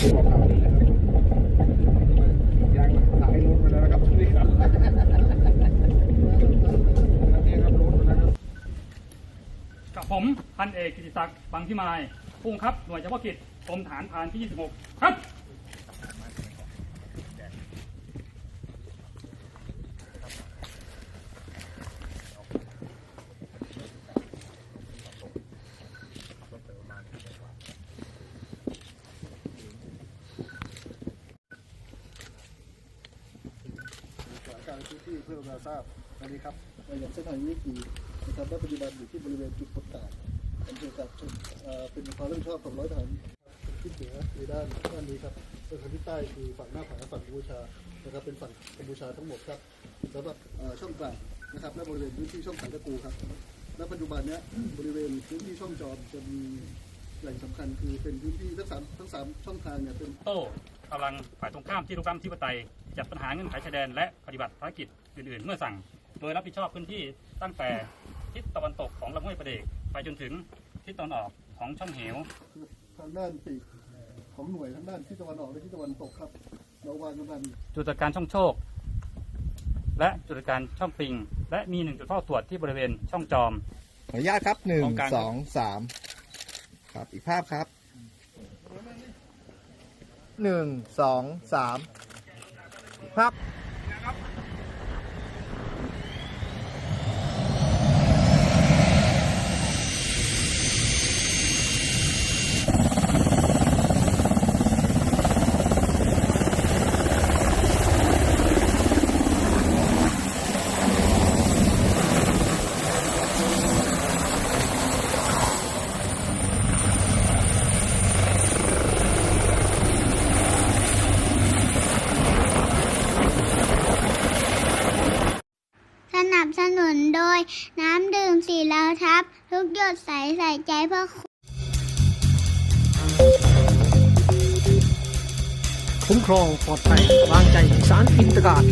กับยังหลายรถไปแล้วนะครับนี่ครับนี่ครับรถไปแล้วครับกับผมพันเอกกิติศักดิ์บางพิมายผู้บังคับหน่วยเฉพาะกิจกรมฐานพรานที่ 26 ครับ สถานการณ์พื้นที่เพื่อเราทราบอันนี้ครับอย่างเส้นทางนี้คือนะครับได้ปฏิบัติอยู่ที่บริเวณจุดประกาศเป็นเกี่ยวกับเอ่อเป็นความรับผิดชอบของร้อยทหารที่เหนือคือด้านด้านนี้ครับส่วนทางที่ใต้คือฝั่งหน้าผาฝั่งกัมพูชานะครับเป็นฝั่งกัมพูชาทั้งหมดครับสำหรับเอ่อช่องกลางนะครับและบริเวณพื้นที่ช่องสันตะกูครับและปัจจุบันเนี้ยบริเวณพื้นที่ช่องจอมจะมีแหล่งสำคัญคือเป็นพื้นที่ทั้งสามทั้งสามช่องทางเนี่ยเป็นโต้ กำลังฝ่ายตรงข้ามที่รุกล้ำที่ปไตยจัดปัญหาเงื่อนไขชายแดนและปฏิบัติภารกิจอื่น ๆ เมื่อสั่ง โดยรับผิดชอบพื้นที่ตั้งแต่ทิศตะวันตกของลำห้วยประเดก ไปจนถึงทิศตะวันออกของช่องเหวทางด้านปีกของหน่วยทางด้านที่ตะวันออกและที่ตะวันตกครับเราวางกำลังจุดตรวจการช่องโชค และจุดตรวจการช่องปิง และมีหนึ่งจุดเฝ้าตรวจที่บริเวณช่องจอมขออนุญาตครับหนึ่งของกลางครับสองสามครับอีกภาพครับ หนึ่งสองสามภาพ สนับสนุ วยน้ำดื่มสีเหลาทับ ทุกหยดใสใส่ใจเพื่อคุ้มครองปลอดภัยวางใจสารอินตกาศ